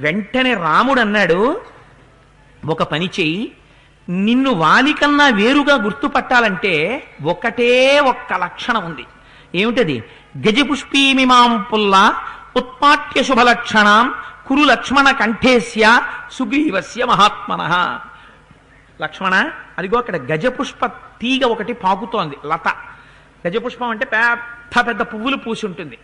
వెంటనే రాముడు అన్నాడు ఒక పని చెయ్యి. నిన్ను వాలికన్నా వేరుగా గుర్తుపట్టాలంటే ఒకటే ఒక్క లక్షణం ఉంది. ఏమిటది? గజపుష్పీమిమాం పుల్లా ఉత్పాట్య శుభలక్షణాం కురు లక్ష్మణ కంఠేస్య సుగ్రీవస్య మహాత్మన. లక్ష్మణ అదిగో అక్కడ గజపుష్ప తీగ ఒకటి పాకుతోంది లత. గజపుష్పం అంటే పెద్ద పెద్ద పువ్వులు పూసి ఉంటుంది.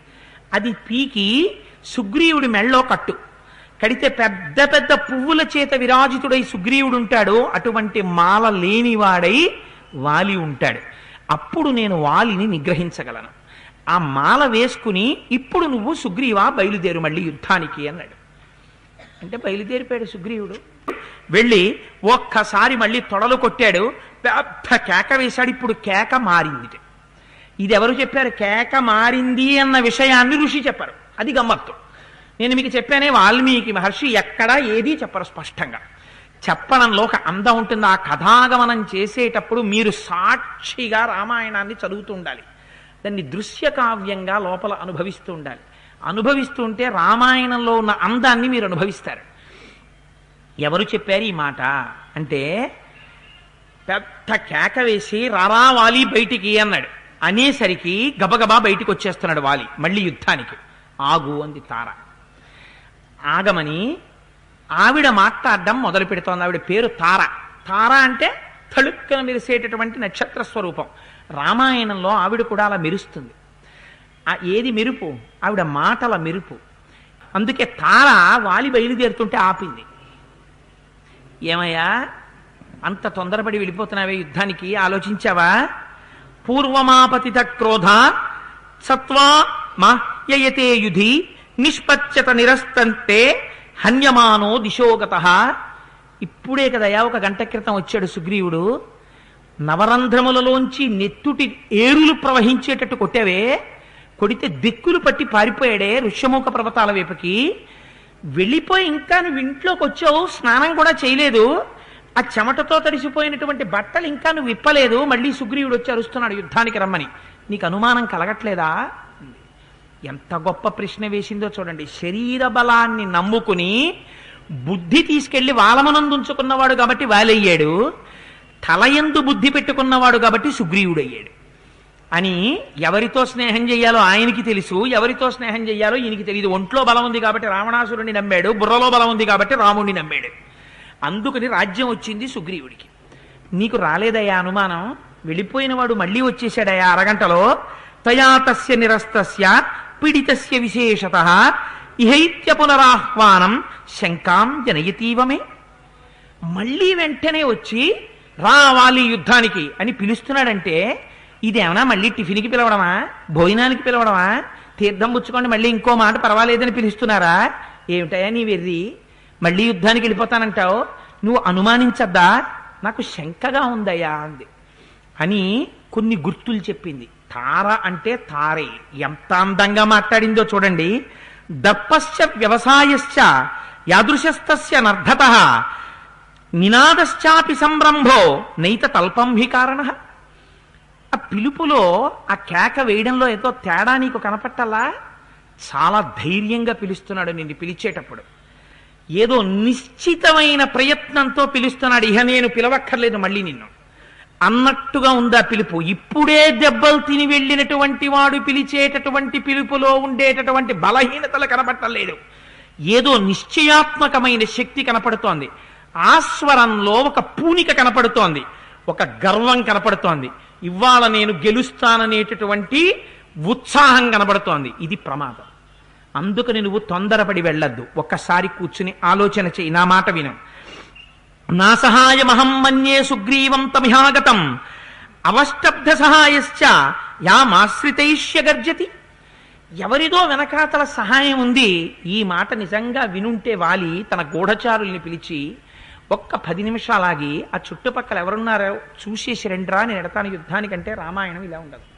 అది పీకి సుగ్రీవుడి మెళ్ళో కట్టు. కడితే పెద్ద పెద్ద పువ్వుల చేత విరాజితుడై సుగ్రీవుడు ఉంటాడు అటువంటి మాల లేనివాడై వాలి ఉంటాడు. అప్పుడు నేను వాలిని నిగ్రహించగలను. ఆ మాల వేసుకుని ఇప్పుడు నువ్వు సుగ్రీవా బయలుదేరు మళ్ళీ యుద్ధానికి అన్నాడు. అంటే బయలుదేరిపోయాడు సుగ్రీవుడు. వెళ్ళి ఒక్కసారి మళ్ళీ తొడలు కొట్టాడు. పెద్ద కేక వేశాడు. ఇప్పుడు కేక మారింది. ఇది ఎవరు చెప్పారు? కేక మారింది అన్న విషయాన్ని ఋషి చెప్పారు. అది గమ్మత్తు. నేను మీకు చెప్పానే వాల్మీకి మహర్షి ఎక్కడా ఏదీ చెప్పరు స్పష్టంగా. చెప్పడంలో ఒక అందం ఉంటుంది. ఆ కథాగమనం చేసేటప్పుడు మీరు సాక్షిగా రామాయణాన్ని చదువుతూ ఉండాలి. దాన్ని దృశ్య కావ్యంగా లోపల అనుభవిస్తూ ఉండాలి. అనుభవిస్తుంటే రామాయణంలో ఉన్న అందాన్ని మీరు అనుభవిస్తారు. ఎవరు చెప్పారు ఈ మాట అంటే పెద్ద కేక వేసి రారా వాలి బయటికి అన్నాడు. అనేసరికి గబగబా బయటికి వచ్చేస్తున్నాడు వాలి మళ్ళీ యుద్ధానికి. ఆగు అంది తారా. ఆగమని ఆవిడ మాట్లాడడం మొదలు పెడుతోంది. ఆవిడ పేరు తార. తార అంటే తళుక్కన మెరిసేటటువంటి నక్షత్ర స్వరూపం. రామాయణంలో ఆవిడ కూడా అలా మెరుస్తుంది. ఆ ఏది మెరుపు? ఆవిడ మాటల మెరుపు. అందుకే తార వాలి బయలుదేరుతుంటే ఆపింది. ఏమయ్యా? అంత తొందరపడి వెళ్ళిపోతున్నావే యుద్ధానికి? ఆలోచించావా? పూర్వమాపతిత క్రోధ సత్వా మాహ్యయతే యుధి నిష్పచ్చత నిరస్తంతే హన్యమానో దిశోగత ఇప్పుడే కదయా ఒక గంట క్రితం వచ్చాడు సుగ్రీవుడు. నవరంధ్రములలోంచి నెత్తుటి ఏరులు ప్రవహించేటట్టు కొట్టావే. కొడితే దిక్కులు పట్టి పారిపోయాడే ఋష్యముఖ పర్వతాల వైపుకి. వెళ్ళిపోయి ఇంకా నువ్వు ఇంట్లోకి వచ్చావు స్నానం కూడా చేయలేదు. ఆ చెమటతో తడిసిపోయినటువంటి బట్టలు ఇంకా నువ్వు విప్పలేదు. మళ్ళీ సుగ్రీవుడు వచ్చి అరుస్తున్నాడు యుద్ధానికి రమ్మని. నీకు అనుమానం కలగట్లేదా? ఎంత గొప్ప ప్రశ్న వేసిందో చూడండి. శరీర బలాన్ని నమ్ముకుని బుద్ధి తీసుకెళ్ళి వాలమనందుంచుకున్నవాడు కాబట్టి వాలయ్యాడు. తలయందు బుద్ధి పెట్టుకున్నవాడు కాబట్టి సుగ్రీవుడయ్యాడు. అని ఎవరితో స్నేహం చేయాలో ఆయనకి తెలుసు ఎవరితో స్నేహం చేయాలో ఈయనకి తెలియదు ఒంట్లో బలం ఉంది కాబట్టి రావణాసురుణ్ణి నమ్మాడు బుర్రలో బలం ఉంది కాబట్టి రాముణ్ణి నమ్మాడు. అందుకని రాజ్యం వచ్చింది సుగ్రీవుడికి. నీకు రాలేదయ్యా అనుమానం? వెళ్ళిపోయిన వాడు మళ్ళీ వచ్చేసాడయ్యా అరగంటలో? తయా తస్య నిరస్తస్య పీడితస్య విశేషత ఇహైత్య పునరాహ్వానం శంకాం జనయతీవమే మళ్ళీ వెంటనే వచ్చి రావాలి యుద్ధానికి అని పిలుస్తున్నాడంటే ఇదేమన్నా మళ్ళీ టిఫిన్కి పిలవడమా భోజనానికి పిలవడమా తీర్థం పుచ్చుకోండి మళ్ళీ ఇంకో మాట పర్వాలేదని పిలుస్తున్నారా ఏమిటయా నీ వెర్రి మళ్ళీ యుద్ధానికి వెళ్ళిపోతానంటావు నువ్వు అనుమానించద్దా నాకు శంకగా ఉందయ్యా అంది అని కొన్ని గుర్తులు చెప్పింది తార అంటే తారే. ఎంత అందంగా మాట్లాడిందో చూడండి. దర్పశ్చ వ్యవసాయశ్చ యాదృశస్తస్య నర్ధత. నినాదశ్చాపి సంరంభో నైత తల్పం హి కారణ. ఆ పిలుపులో ఆ కేక వేయడంలో ఏదో తేడా నీకు కనపట్టాలా? చాలా ధైర్యంగా పిలుస్తున్నాడు నిన్ను పిలిచేటప్పుడు. ఏదో నిశ్చితమైన ప్రయత్నంతో పిలుస్తున్నాడు. ఇహ నేను పిలవక్కర్లేదు మళ్ళీ నిన్ను. అన్నట్టుగా ఉందా పిలుపు? ఇప్పుడే దెబ్బలు తిని వెళ్ళినటువంటి వాడు పిలిచేటటువంటి పిలుపులో ఉండేటటువంటి బలహీనతలు కనపట్టలేదు ఏదో నిశ్చయాత్మకమైన శక్తి కనపడుతోంది. ఆస్వరంలో ఒక పూనిక కనపడుతోంది. ఒక గర్వం కనపడుతోంది. ఇవాళ నేను గెలుస్తాననేటటువంటి ఉత్సాహం కనబడుతోంది. ఇది ప్రమాదం. అందుకని నువ్వు తొందరపడి వెళ్ళొద్దు. ఒక్కసారి కూర్చుని ఆలోచన చేయి నా మాట విను. నా సహాయమహం మన్యే సుగ్రీవం తమిహాగతం. అవష్టబ్ధ సహాయశ్చ యామాశ్రితైష్య గర్జతి. ఎవరిదో వెనకాతల సహాయం ఉంది ఈ మాట నిజంగా వినుంటే వాలి తన గూఢచారుల్ని పిలిచి ఒక్క పది నిమిషాలాగి ఆ చుట్టుపక్కల ఎవరున్నారో చూసేసి రెండ్రా నేను ఎడతాను యుద్ధానికంటే రామాయణం ఇలా ఉండదు.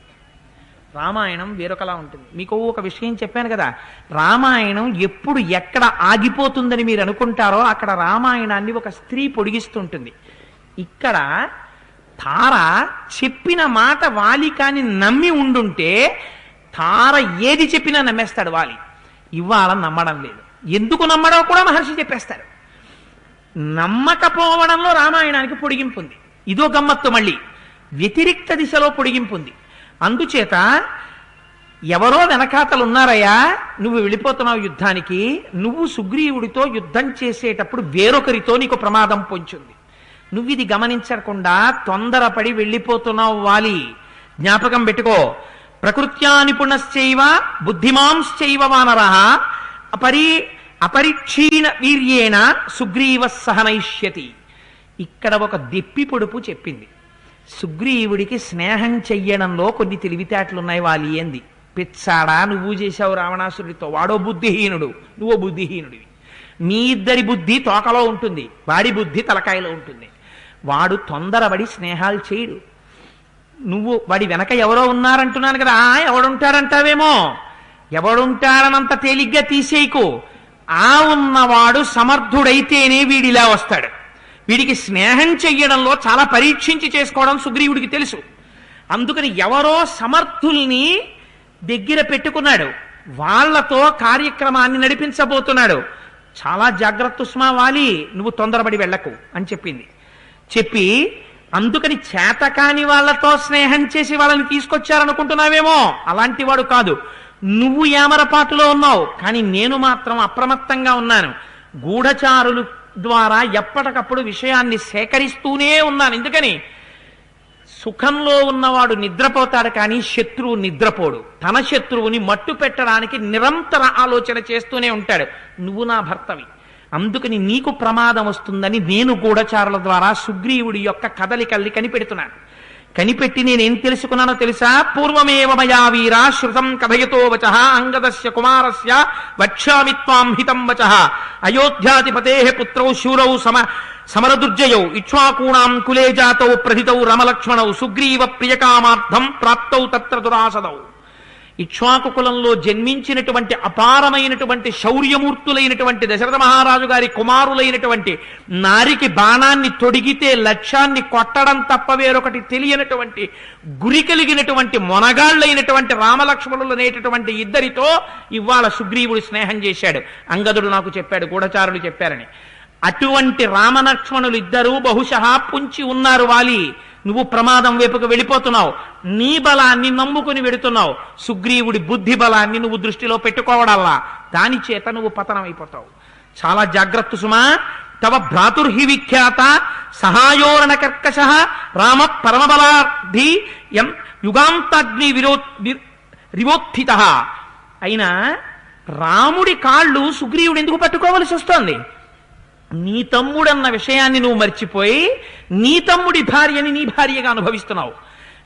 రామాయణం వేరొకలా ఉంటుంది. మీకు ఒక విషయం చెప్పాను కదా రామాయణం ఎప్పుడు ఎక్కడ ఆగిపోతుందని మీరు అనుకుంటారో అక్కడ రామాయణాన్ని ఒక స్త్రీ పొడిగిస్తుంటుంది. ఇక్కడ తార చెప్పిన మాట వాలి కాని నమ్మి ఉండుంటే తార ఏది చెప్పినా నమ్మేస్తాడు వాలి. ఇవాళ నమ్మడం లేదు. ఎందుకు నమ్మడో కూడా మహర్షి చెప్పేస్తారు. నమ్మకపోవడంలో రామాయణానికి పొడిగింపు ఉంది. ఇదో గమ్మత్తు మళ్ళీ. వ్యతిరిక్త దిశలో పొడిగింపు ఉంది. అందుచేత ఎవరో వెనకాతలు ఉన్నారయ్యా నువ్వు వెళ్ళిపోతున్నావు యుద్ధానికి నువ్వు సుగ్రీవుడితో యుద్ధం చేసేటప్పుడు వేరొకరితో నీకు ప్రమాదం పొంచుంది. నువ్వు ఇది గమనించకుండా తొందరపడి వెళ్ళిపోతున్నావు వాలి. జ్ఞాపకం పెట్టుకో. ప్రకృత్యా నిపుణశ్చైవ బుద్ధిమాంశ్చైవ వానర అపరి అపరిక్షీణ వీర్యేణ సుగ్రీవ సహనయిష్యతి ఇక్కడ ఒక దిప్పి పొడుపు చెప్పింది. సుగ్రీవుడికి స్నేహం చెయ్యడంలో కొన్ని తెలివితేటలున్నాయి వాలి ఏంది. పిచ్చాడా నువ్వు చేశావు రావణాసురుడితో. వాడో బుద్ధిహీనుడు. నువ్వో బుద్ధిహీనుడివి. మీ ఇద్దరి బుద్ధి తోకలో ఉంటుంది. వాడి బుద్ధి తలకాయలో ఉంటుంది. వాడు తొందరపడి స్నేహాలు చేయడు. నువ్వు వాడి వెనక ఎవరో ఉన్నారంటున్నాను కదా ఆ, ఎవడుంటాడంటావేమో? ఎవడుంటాడనంత తేలిగ్గా తీసేయకు. ఆ ఉన్నవాడు సమర్థుడైతేనే వీడిలా వస్తాడు. వీడికి స్నేహం చెయ్యడంలో చాలా పరీక్షించి చేసుకోవడం సుగ్రీవుడికి తెలుసు. అందుకని ఎవరో సమర్థుల్ని దగ్గర పెట్టుకున్నాడు. వాళ్ళతో కార్యక్రమాన్ని నడిపించబోతున్నాడు. చాలా జాగ్రత్త ఉస్మా వాలి నువ్వు తొందరపడి వెళ్ళకు అని చెప్పింది. చెప్పి అందుకని చేతకాని వాళ్ళతో స్నేహం చేసి వాళ్ళని తీసుకొచ్చారనుకుంటున్నావేమో? అలాంటి వాడు కాదు. నువ్వు ఏమరపాటులో ఉన్నావు కానీ నేను మాత్రం అప్రమత్తంగా ఉన్నాను. గూఢచారులు ద్వారా ఎప్పటికప్పుడు విషయాన్ని సేకరిస్తూనే ఉన్నాను. ఎందుకని? సుఖంలో ఉన్నవాడు నిద్రపోతాడు కానీ శత్రువు నిద్రపోడు. తన శత్రువుని మట్టు పెట్టడానికి నిరంతర ఆలోచన చేస్తూనే ఉంటాడు. నువ్వు నా భర్తవి. అందుకని నీకు ప్రమాదం వస్తుందని నేను గూఢచారుల ద్వారా సుగ్రీవుడి యొక్క కదలికల్ని కనిపెడుతున్నాను. కనిపెట్టి నేనేం తెలుసుకున్నానో తెలుసా? పూర్వమేవ మయా వీరా శృతం కథయతో వచ అంగదస్య కుమారస్య వక్ష్యామి త్వాం హితం వచ. అయోధ్యాధిపతే పుత్రౌ శూరౌ సమ సమరదుర్జయౌ ఇక్ష్వాకూణాం కులే జాతౌ ప్రథితౌ రమలక్ష్మణౌ సుగ్రీవ ప్రియకామార్థం ప్రాప్తౌ తత్ర దురాసదౌ. ఇక్ష్వాకు కులంలో జన్మించినటువంటి అపారమైనటువంటి శౌర్యమూర్తులైనటువంటి దశరథ మహారాజు గారి కుమారులైనటువంటి నారికి బాణాన్ని తొడిగితే లక్ష్యాన్ని కొట్టడం తప్ప వేరొకటి తెలియనటువంటి గురి కలిగినటువంటి మొనగాళ్ళైనటువంటి రామలక్ష్మణులు అనేటటువంటి ఇద్దరితో ఇవాళ సుగ్రీవుడు స్నేహం చేశాడు. అంగదుడు నాకు చెప్పాడు గూఢచారులు చెప్పారని. అటువంటి రామలక్ష్మణులు ఇద్దరూ బహుశా పుంచి ఉన్నారు వాలి. నువ్వు ప్రమాదం వైపుకు వెళ్ళిపోతున్నావు. నీ బలాన్ని నమ్ముకుని వెడుతున్నావు. సుగ్రీవుడి బుద్ధి బలాన్ని నువ్వు దృష్టిలో పెట్టుకోవడల్లా. దాని చేత నువ్వు పతనం అయిపోతావు చాలా జాగ్రత్త సుమా. తవ భ్రాతుర్హి విఖ్యాత సహాయోరణ కర్కశ రామ పరమబలార్థి ఎం యుగాంతాగ్ని విరో రివోత్థిత అయినా రాముడి కాళ్ళు సుగ్రీవుడు ఎందుకు పట్టుకోవలసి వస్తోంది? నీ తమ్ముడన్న విషయాన్ని నువ్వు మర్చిపోయి నీ తమ్ముడి భార్యని నీ భార్యగా అనుభవిస్తున్నావు.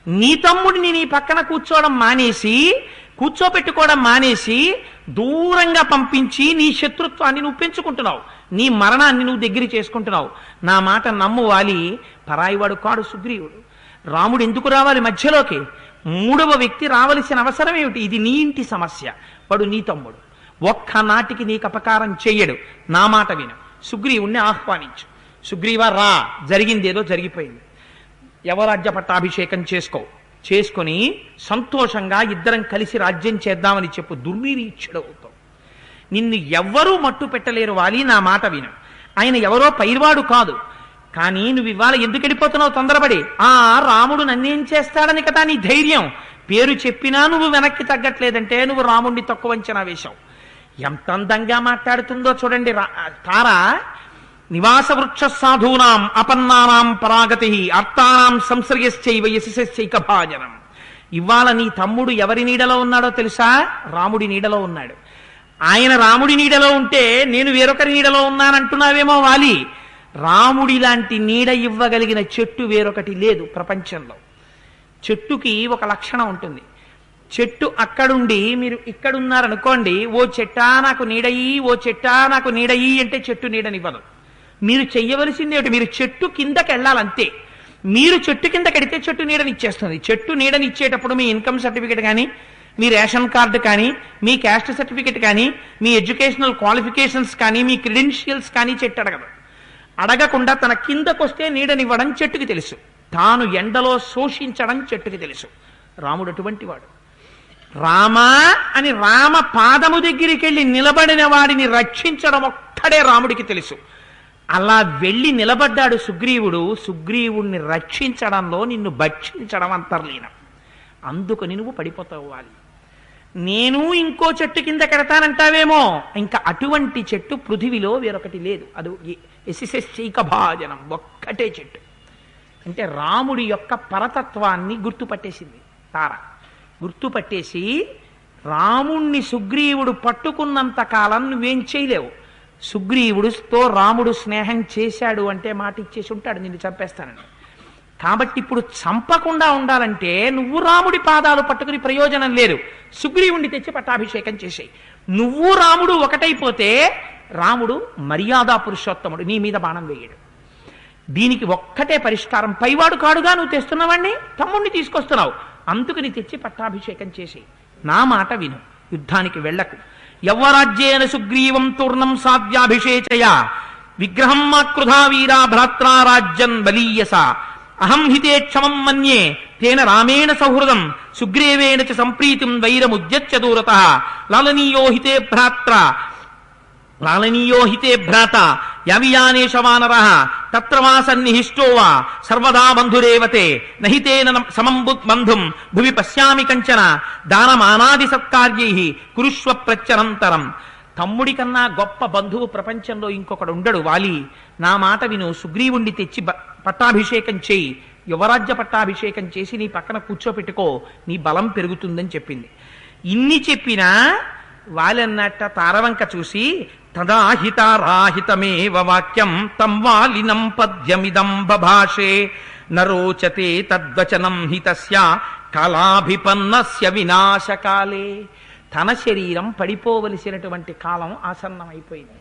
నీ తమ్ముడిని నీ పక్కన కూర్చోవడం మానేసి కూర్చోపెట్టుకోవడం మానేసి దూరంగా పంపించి నీ శత్రుత్వాన్ని నువ్వు పెంచుకుంటున్నావు. నీ మరణాన్ని నువ్వు దగ్గర చేసుకుంటున్నావు. నా మాట నమ్ము వాలి. పరాయివాడు కాడు సుగ్రీవుడు. రాముడు ఎందుకు రావాలి మధ్యలోకి? మూడవ వ్యక్తి రావలసిన అవసరం ఏమిటి? ఇది నీ ఇంటి సమస్య. వాడు నీ తమ్ముడు. ఒక్క నాటికి నీకు అపకారం చెయ్యడు. నా మాట విను. సుగ్రీవుణ్ణి ఆహ్వానించు. సుగ్రీవ రా. జరిగింది ఏదో జరిగిపోయింది. యవరాజ్య పట్టాభిషేకం చేసుకో. చేసుకొని సంతోషంగా ఇద్దరం కలిసి రాజ్యం చేద్దామని చెప్పు దుర్నిరీక్షుడవుతావు నిన్ను ఎవ్వరూ మట్టు పెట్టలేరు వాలి నా మాట విను. ఆయన ఎవరో పైర్వాడు కాదు. కానీ నువ్వు ఇవాళ ఎందుకు వెళ్ళిపోతున్నావు తొందరపడి? ఆ రాముడు నన్నేం చేస్తాడని కదా నీ ధైర్యం. పేరు చెప్పినా నువ్వు వెనక్కి తగ్గట్లేదంటే నువ్వు రాముడిని తక్కువ అంచనా వేశావు. ఎంత అందంగా మాట్లాడుతుందో చూడండి తార. నివాస వృక్ష సాధూనాం అపన్నానాం పరాగతి అర్థానాం సంసర్గశ్చైవ యశస్యైక భాజనం. ఇవాళ నీ తమ్ముడు ఎవరి నీడలో ఉన్నాడో తెలుసా? రాముడి నీడలో ఉన్నాడు. ఆయన రాముడి నీడలో ఉంటే నేను వేరొకరి నీడలో ఉన్నానంటున్నావేమో వాలి. రాముడి లాంటి నీడ ఇవ్వగలిగిన చెట్టు వేరొకటి లేదు ప్రపంచంలో. చెట్టుకి ఒక లక్షణం ఉంటుంది. చెట్టు అక్కడుండి మీరు ఇక్కడున్నారనుకోండి ఓ చెట్టా నాకు నీడయి ఓ చెట్టా నాకు నీడయి అంటే చెట్టు నీడనివ్వదు. మీరు చెయ్యవలసింది ఏమిటి మీరు చెట్టు కిందకి వెళ్ళాలంతే మీరు చెట్టు కింద కడితే చెట్టు నీడనిచ్చేస్తుంది. చెట్టు నీడనిచ్చేటప్పుడు మీ ఇన్కమ్ సర్టిఫికేట్ కానీ మీ రేషన్ కార్డు కానీ మీ క్యాస్ట్ సర్టిఫికేట్ కానీ మీ ఎడ్యుకేషనల్ క్వాలిఫికేషన్స్ కానీ మీ క్రెడెన్షియల్స్ కానీ చెట్టు అడగదు. అడగకుండా తన కిందకొస్తే నీడనివ్వడం చెట్టుకి తెలుసు. తాను ఎండలో శోషించడం చెట్టుకి తెలుసు. రాముడు అటువంటి వాడు. రామా అని రామ పాదము దగ్గరికి వెళ్ళి నిలబడిన వాడిని రక్షించడం ఒక్కడే రాముడికి తెలుసు. అలా వెళ్ళి నిలబడ్డాడు సుగ్రీవుడు సుగ్రీవుణ్ణి రక్షించడంలో నిన్ను భక్షించడం అంతర్లీనం. అందుకని నువ్వు పడిపోతావాలి నేను ఇంకో చెట్టు కింద కడతానంటావేమో? ఇంకా అటువంటి చెట్టు పృథివిలో వేరొకటి లేదు. అది ఎసిసెస్ భాజనం ఒక్కటే చెట్టు. అంటే రాముడి యొక్క పరతత్వాన్ని గుర్తుపట్టేసింది తార. గుర్తుపట్టేసి రాముణ్ణి సుగ్రీవుడు పట్టుకున్నంత కాలం నువ్వేం చేయలేవు. సుగ్రీవుడుతో రాముడు స్నేహం చేశాడు అంటే మాట ఇచ్చేసి ఉంటాడు నిన్ను చంపేస్తానని. కాబట్టి ఇప్పుడు చంపకుండా ఉండాలంటే నువ్వు రాముడి పాదాలు పట్టుకుని ప్రయోజనం లేదు. సుగ్రీవుణ్ణి తెచ్చి పట్టాభిషేకం చేసేయి. నువ్వు రాముడు ఒకటైపోతే రాముడు మర్యాదా పురుషోత్తముడు నీ మీద బాణం వేయడు. దీనికి ఒక్కటే పరిష్కారం పైవాడు కాడుగా నువ్వు తెస్తున్నవాణ్ణి? తమ్ముణ్ణి తీసుకొస్తున్నావు. అందుకని తెచ్చి పట్టాభిషేకం చేసి. నా మాట విను. యుద్ధానికి వెళ్ళకు. యవ్వరాజ్యేన సుగ్రీవం తూర్ణం సాధ్యాభిషేచయ. విగ్రహం మాకృధా వీరా భ్రాత్రారాజ్యం బలీయస. అహం హితే క్షమం మన్యే. తేన రామేణ సౌహృదం. సుగ్రీవేణ చ సంప్రీతిం వైరముద్యచ్చ దూరత. లలనీయో హితే భ్రాత్ర. లాలనీయోహితే భ్రాత యవియానేష వానర తత్ర వా సన్నిహిష్టో వా సర్వదా బంధురేవతే నహితేన సమం బంధుం భువి పశ్యామి కంచన దానమానాది సత్కార్యై కురుష్వ ప్రత్యనంతరం తమ్ముడి కన్నా గొప్ప బంధువు ప్రపంచంలో ఇంకొకడు ఉండడు వాలి. నా మాట విను సుగ్రీవుణ్ణి తెచ్చి పట్టాభిషేకం చేయి. యువరాజ్య పట్టాభిషేకం చేసి నీ పక్కన కూర్చోపెట్టుకో నీ బలం పెరుగుతుందని చెప్పింది. ఇన్ని చెప్పినా వాలన్నట్ట తారవంక చూసి తదాహితారాహితమేవ వాక్యం తం వాలినం పద్యమిదం బభాషే. నరోచతే తద్వచనం హితస్య కళాభిపన్నస్య వినాశకాలే. తన శరీరం పడిపోవలసినటువంటి కాలం ఆసన్నమైపోయింది.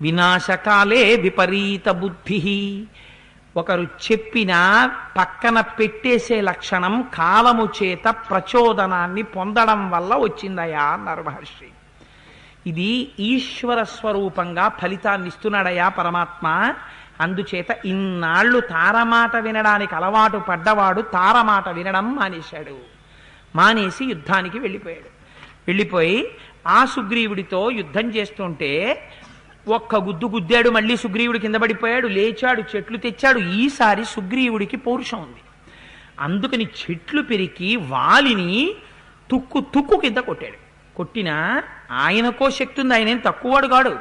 వినాశకాలే విపరీత బుద్ధి. ఒకరు చెప్పిన పక్కన పెట్టేసే లక్షణం కాలము చేత ప్రచోదనాన్ని పొందడం వల్ల వచ్చిందయా అన్నారు మహర్షి. ఇది ఈశ్వర స్వరూపంగా ఫలితాన్ని ఇస్తున్నాడయా పరమాత్మ? అందుచేత ఇన్నాళ్ళు తారమాట వినడానికి అలవాటు పడ్డవాడు తారమాట వినడం మానేశాడు. మానేసి యుద్ధానికి వెళ్ళిపోయాడు. వెళ్ళిపోయి ఆ సుగ్రీవుడితో యుద్ధం చేస్తుంటే ఒక్క గుద్దు గుద్దాడు మళ్ళీ సుగ్రీవుడు కింద పడిపోయాడు లేచాడు చెట్లు తెచ్చాడు. ఈసారి సుగ్రీవుడికి పౌరుషం ఉంది. అందుకని చెట్లు పెరికి వాలిని తుక్కు తుక్కు కింద కొట్టాడు. కొట్టినా ఆయనకో శక్తి ఉంది ఆయన ఏం తక్కువవాడు కాడు.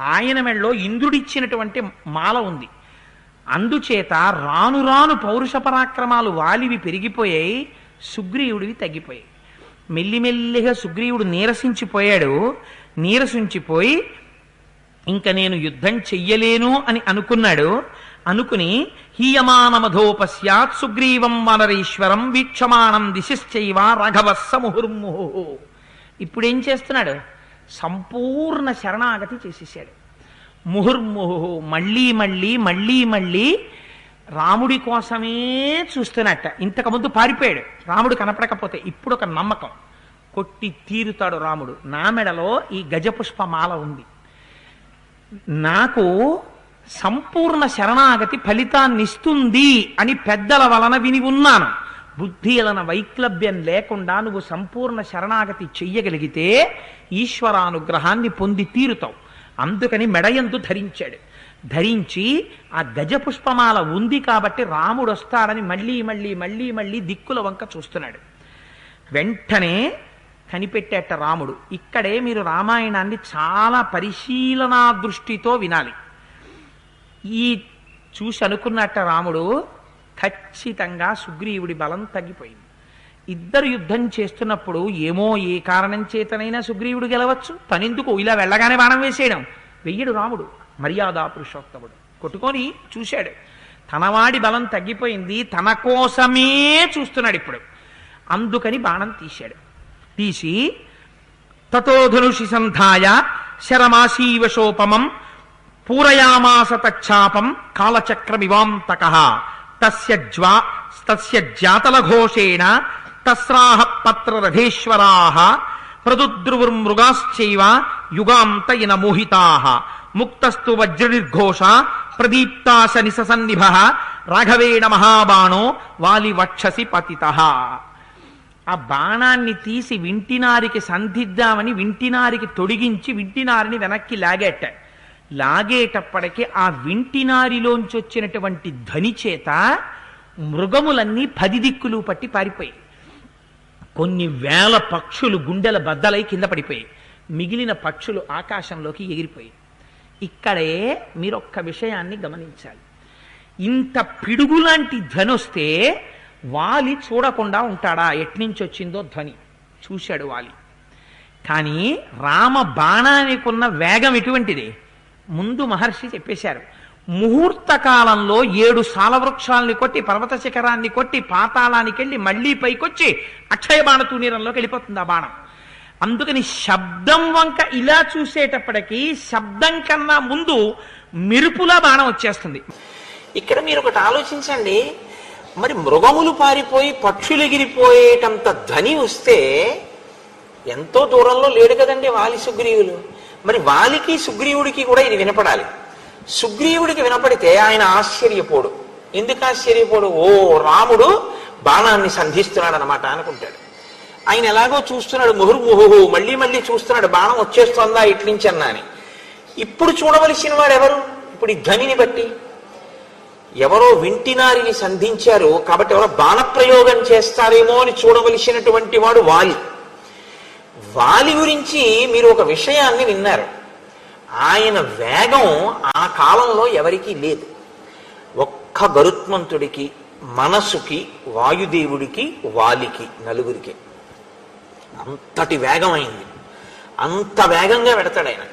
ఆయన మెడలో ఇంద్రుడిచ్చినటువంటి మాల ఉంది. అందుచేత రాను రాను పౌరుష పరాక్రమాలు వాలివి పెరిగిపోయాయి సుగ్రీవుడివి తగ్గిపోయాయి. మెల్లిమెల్లిగా సుగ్రీవుడు నీరసించిపోయాడు. నీరసించిపోయి ఇంక నేను యుద్ధం చెయ్యలేను అని అనుకున్నాడు. అనుకుని హీయమానమధోపశ్యాత్ సుగ్రీవం వనరీశ్వరం వీక్షమాణం దిశశ్చైవ రాఘవస్స ముహుర్ముహు. ఇప్పుడేం చేస్తున్నాడు? సంపూర్ణ శరణాగతి చేసేసాడు. ముహుర్ముహు మళ్ళీ మళ్ళీ మళ్ళీ మళ్ళీ రాముడి కోసమే చూస్తున్నట్ట. ఇంతకుముందు పారిపోయాడు. రాముడు కనపడకపోతే ఇప్పుడు ఒక నమ్మకం. కొట్టి తీరుతాడు రాముడు. నా మెడలో ఈ గజపుష్పమాల ఉంది. నాకు సంపూర్ణ శరణాగతి ఫలితాన్నిస్తుంది అని పెద్దల వలన విని ఉన్నాను. బుద్ధి వలన వైక్లభ్యం లేకుండా నువ్వు సంపూర్ణ శరణాగతి చెయ్యగలిగితే ఈశ్వరానుగ్రహాన్ని పొంది తీరుతావు. అందుకని మెడయందు ధరించాడు. ధరించి ఆ గజపుష్పమాల ఉంది కాబట్టి రాముడు వస్తాడని మళ్ళీ మళ్ళీ మళ్ళీ మళ్ళీ దిక్కుల వంక చూస్తున్నాడు. వెంటనే కనిపెట్టేట రాముడు ఇక్కడే మీరు రామాయణాన్ని చాలా పరిశీలనా దృష్టితో వినాలి. ఈ చూసి అనుకున్నట్ట రాముడు ఖచ్చితంగా సుగ్రీవుడి బలం తగ్గిపోయింది. ఇద్దరు యుద్ధం చేస్తున్నప్పుడు ఏమో ఏ కారణం చేతనైనా సుగ్రీవుడు గెలవచ్చు. తనెందుకు ఇలా వెళ్ళగానే బాణం వేసేయడం. వెయ్యడు రాముడు మర్యాదా పురుషోత్తముడు. కొట్టుకొని చూశాడు. తనవాడి బలం తగ్గిపోయింది తన కోసమే చూస్తున్నాడు ఇప్పుడు. అందుకని బాణం తీశాడు. తీసి తతో ధనుషి సంధాయ శరమాశీవశోపమం పూరయామాస తచ్చాపం కాలచక్రమివాంతక. తస్య జ్వా తస్య జాతలఘోషేణ తస్రాహ పత్రరథేశ్వరాః ప్రదుద్రువుర్మృగాశ్చైవ యుగాంత ఇన మోహితాః ముక్తస్తు వజ్రనిర్ఘోష ప్రదీప్తాశ నిససన్నిభ రాఘవేణ మహాబాణో వాలి వక్షసి పతిత. ఆ బాణాన్ని తీసి వింటినారికి సంధిద్దామని వింటినారికి తొడిగించి వింటినారిని వెనక్కి లాగేట్టాడు లాగేటప్పటికి ఆ వింటినారిలోంచి వచ్చినటువంటి ధ్వని చేత మృగములన్నీ పది దిక్కులు పట్టి పారిపోయాయి. కొన్ని వేల పక్షులు గుండెల బద్దలై కింద పడిపోయాయి. మిగిలిన పక్షులు ఆకాశంలోకి ఎగిరిపోయాయి. ఇక్కడే మీరు ఒక్క విషయాన్ని గమనించాలి. ఇంత పిడుగులాంటి ధ్వని వస్తే వాలి చూడకుండా ఉంటాడా? ఎట్నుంచి వచ్చిందో ధ్వని. చూశాడు వాలి. కానీ రామ బాణానికి ఉన్న వేగం ఎటువంటిది ముందు మహర్షి చెప్పేశారు ముహూర్త కాలంలో ఏడు సాలవృక్షాలని కొట్టి పర్వత శిఖరాన్ని కొట్టి పాతాళానికి వెళ్ళి మళ్ళీ పైకొచ్చి అక్షయ బాణ తూనీరంలోకి వెళ్ళిపోతుంది ఆ బాణం. అందుకని శబ్దం వంక ఇలా చూసేటప్పటికీ శబ్దం కన్నా ముందు మెరుపులా బాణం వచ్చేస్తుంది. ఇక్కడ మీరు ఒకటి ఆలోచించండి మరి మృగములు పారిపోయి పక్షులు ఎగిరిపోయేటంత ధ్వని వస్తే ఎంతో దూరంలో లేడు కదండి వాలి సుగ్రీవులు మరి వాలికి సుగ్రీవుడికి కూడా ఇది వినపడాలి. సుగ్రీవుడికి వినపడితే ఆయన ఆశ్చర్యపోడు. ఎందుకు ఆశ్చర్యపోడు? ఓ రాముడు బాణాన్ని సంధిస్తున్నాడు అనమాట అనుకుంటాడు. ఆయన ఎలాగో చూస్తున్నాడు ముహుర్ముహు మళ్ళీ మళ్ళీ చూస్తున్నాడు బాణం వచ్చేస్తోందా ఇట్నుంచి అన్నా అని. ఇప్పుడు చూడవలసిన వాడు ఎవరు? ఇప్పుడు ఈ ధ్వనిని బట్టి. ఎవరో వింటినారిని సంధించారు కాబట్టి ఎవరో బాణప్రయోగం చేస్తారేమో అని చూడవలసినటువంటి వాడు వాలి. వాలి గురించి మీరు ఒక విషయాన్ని విన్నారు. ఆయన వేగం ఆ కాలంలో ఎవరికీ లేదు. ఒక్క గరుత్మంతుడికి మనసుకి వాయుదేవుడికి వాలికి నలుగురికి అంతటి వేగం అయింది అంత వేగంగా పెడతాడు ఆయన.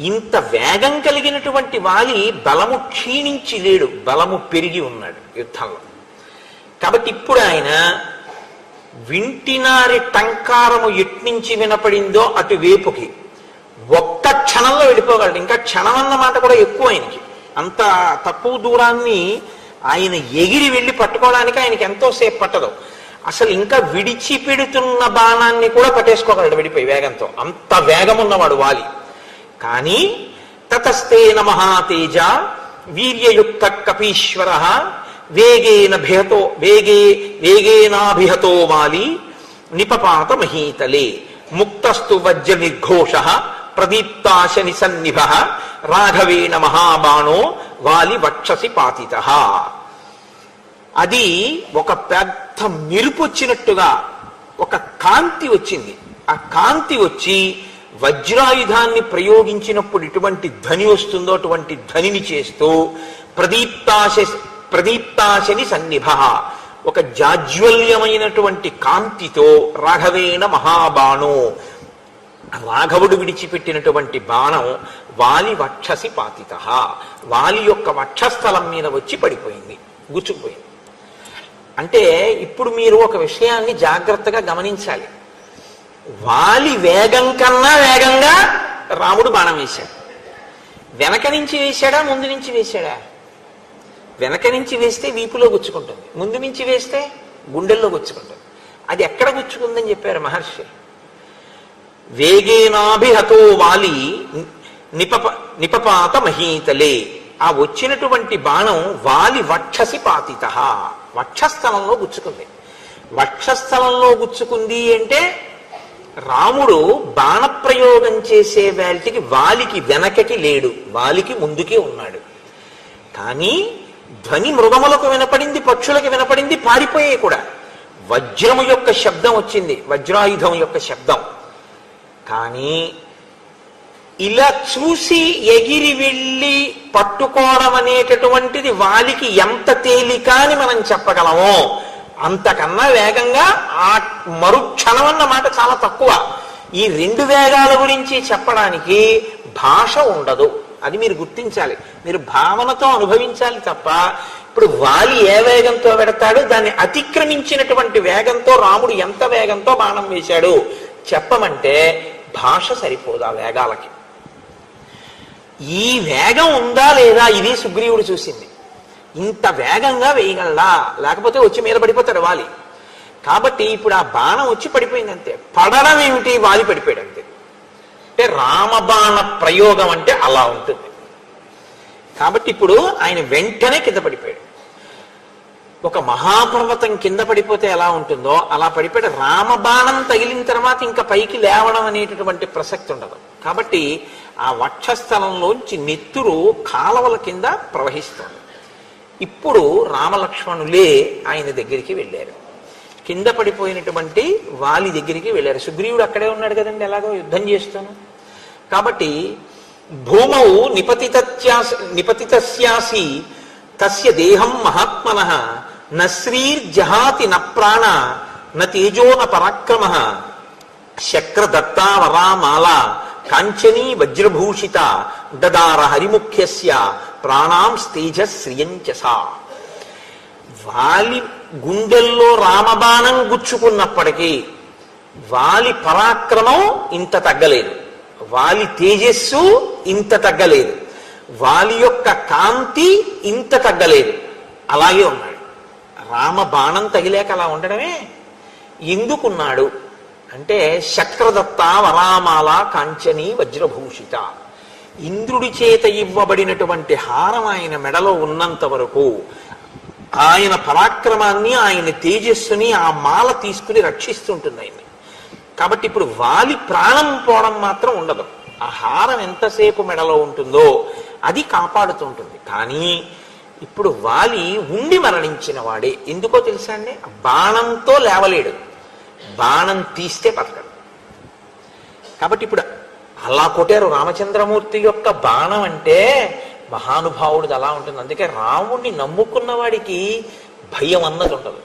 ఇంత వేగం కలిగినటువంటి వాలి బలము క్షీణించి లేడు బలము పెరిగి ఉన్నాడు యుద్ధంలో. కాబట్టి ఇప్పుడు ఆయన వింటినారి టంకారము ఎట్నుంచి వినపడిందో అటు వేపుకి. ఒక్క క్షణంలో వెళ్ళిపోగలడు. ఇంకా క్షణం అన్నమాట కూడా ఎక్కువ ఆయనకి. అంత తక్కువ దూరాన్ని ఆయన ఎగిరి వెళ్ళి పట్టుకోవడానికి ఆయనకి ఎంతోసేపు పట్టదు. అసలు ఇంకా విడిచిపెడుతున్న బాణాన్ని కూడా పట్టేసుకోగలడు విడిపోయి వేగంతో. అంత వేగం ఉన్నవాడు వాలి. కానీ తతస్తేన మహాతేజ వీర్యయుక్త కపీశ్వర వేగేన భిహతో వేగే వేగేనాభిహతో వాలి నిపపాత మహీతలే ముక్తస్తు వజ్ర నిర్ఘోష ప్రదీప్తాశని సన్నిభ రాఘవేణ మహాబాణో వాలి వక్షసి పాతిత. అది ఒక పెద్ద మెరుపు వచ్చినట్టుగా ఒక కాంతి వచ్చింది. ఆ కాంతి వచ్చి వజ్రాయుధాన్ని ప్రయోగించినప్పుడు ఎటువంటి ధ్వని వస్తుందో అటువంటి ధ్వనిని చేస్తూ ప్రదీప్తాశ ప్రదీప్తాశని సన్నిభ. ఒక జాజ్వల్యమైనటువంటి కాంతితో రాఘవేణ మహాబాణో. రాఘవుడు విడిచిపెట్టినటువంటి బాణం వాలి వక్షసి పాతిత. వాలి యొక్క వక్షస్థలం మీద వచ్చి పడిపోయింది గుచ్చుకుపోయింది. అంటే ఇప్పుడు మీరు ఒక విషయాన్ని జాగ్రత్తగా గమనించాలి. వాలి వేగం కన్నా వేగంగా రాముడు బాణం వేశాడు. వెనక నుంచి వేశాడా ముందు నుంచి వేశాడా? వెనక నుంచి వేస్తే వీపులో గుచ్చుకుంటుంది. ముందు నుంచి వేస్తే గుండెల్లో గుచ్చుకుంటుంది. అది ఎక్కడ గుచ్చుకుందని చెప్పారు మహర్షి? వేగేనాభిహతో వాలి నిపప నిపపాత మహీతలే ఆ వచ్చినటువంటి బాణం వాలి వక్షసి పాతిత. వక్షస్థలంలో గుచ్చుకుంది. వక్షస్థలంలో గుచ్చుకుంది అంటే రాముడు బాణప్రయోగం చేసే వేల్టికి వాలికి వెనకకి లేడు. వాలికి ముందుకే ఉన్నాడు. కానీ ధ్వని మృగములకు వినపడింది పక్షులకు వినపడింది పారిపోయాయి కూడా. వజ్రము యొక్క శబ్దం వచ్చింది వజ్రాయుధం యొక్క శబ్దం. కానీ ఇలా చూసి ఎగిరి వెళ్ళి పట్టుకోవడం అనేటటువంటిది వాలికి ఎంత తేలిక అని మనం చెప్పగలమో అంతకన్నా వేగంగా ఆ మరుక్షణం అన్న మాట చాలా తక్కువ. ఈ రెండు వేగాల గురించి చెప్పడానికి భాష ఉండదు. అది మీరు గుర్తించాలి. మీరు భావనతో అనుభవించాలి తప్ప ఇప్పుడు వాలి ఏ వేగంతో పెడతాడు దాన్ని అతిక్రమించినటువంటి వేగంతో రాముడు ఎంత వేగంతో బాణం వేశాడు? చెప్పమంటే భాష సరిపోదు ఆ వేగాలకి. ఈ వేగం ఉందా లేదా ఇది సుగ్రీవుడు చూసింది. ఇంత వేగంగా వేయగలడా? లేకపోతే వచ్చి మీద పడిపోతాడు వాలి. కాబట్టి ఇప్పుడు ఆ బాణం వచ్చి పడిపోయింది అంతే పడడం ఏమిటి? వాలి పడిపోయాడు అంతే. అంటే రామబాణ ప్రయోగం అంటే అలా ఉంటుంది. కాబట్టి ఇప్పుడు ఆయన వెంటనే కింద పడిపోయాడు. ఒక మహాపర్వతం కింద పడిపోతే ఎలా ఉంటుందో అలా పడిపోయి రామబాణం తగిలిన తర్వాత ఇంకా పైకి లేవడం అనేటటువంటి ప్రసక్తి ఉండదు. కాబట్టి ఆ వక్షస్థలంలోంచి నెత్తురు కాలవల కింద ప్రవహిస్తుంది. ఇప్పుడు రామలక్ష్మణులే ఆయన దగ్గరికి వెళ్ళారు. కింద పడిపోయినటువంటి వాలి దగ్గరికి వెళ్ళారు. సుగ్రీవుడు అక్కడే ఉన్నాడు కదండి ఎలాగో యుద్ధం చేస్తాను. కాబట్టి భూమౌ నిపతిత్యాసి నిపతితస్యాసి తస్య దేహం మహాత్మన నశ్రీర్జహాతి న ప్రాణ న తేజో న పరాక్రమ శక్రదత్తావరామాల కాంచనీ వజ్రభూషిత దదార హరిముఖ్యస్య ప్రాణాం స్తేజ శ్రియంచసా వాలి గుండెల్లో రామబాణం గుచ్చుకున్నప్పటికీ వాలి పరాక్రమం ఇంత తగ్గలేదు. వాలి తేజస్సు ఇంత తగ్గలేదు. వాలి యొక్క కాంతి ఇంత తగ్గలేదు. అలాగే ఉన్నాడు. రామ బాణం తగిలేక అలా ఉండడమే. ఎందుకున్నాడు? అంటే శక్రదత్త వరామాల కాంచని వజ్రభూషిత. ఇంద్రుడి చేత ఇవ్వబడినటువంటి హారం ఆయన మెడలో ఉన్నంత వరకు ఆయన పరాక్రమాన్ని ఆయన తేజస్సుని ఆ మాల తీసుకుని రక్షిస్తుంటుంది ఆయన్ని. కాబట్టి ఇప్పుడు వాలి ప్రాణం పోవడం మాత్రం ఉండదు. ఆ హారం ఎంతసేపు మెడలో ఉంటుందో అది కాపాడుతుంటుంది. కానీ ఇప్పుడు వాలి ఉండి మరణించిన వాడే. ఎందుకో తెలుసా అండి? బాణంతో లేవలేడు. బాణం తీస్తే బతకడు. కాబట్టి ఇప్పుడు అలా కొట్టారు రామచంద్రమూర్తి యొక్క బాణం అంటే మహానుభావుడిది అలా ఉంటుంది. అందుకే రాముణ్ణి నమ్ముకున్న వాడికి భయం అన్నది ఉండదు.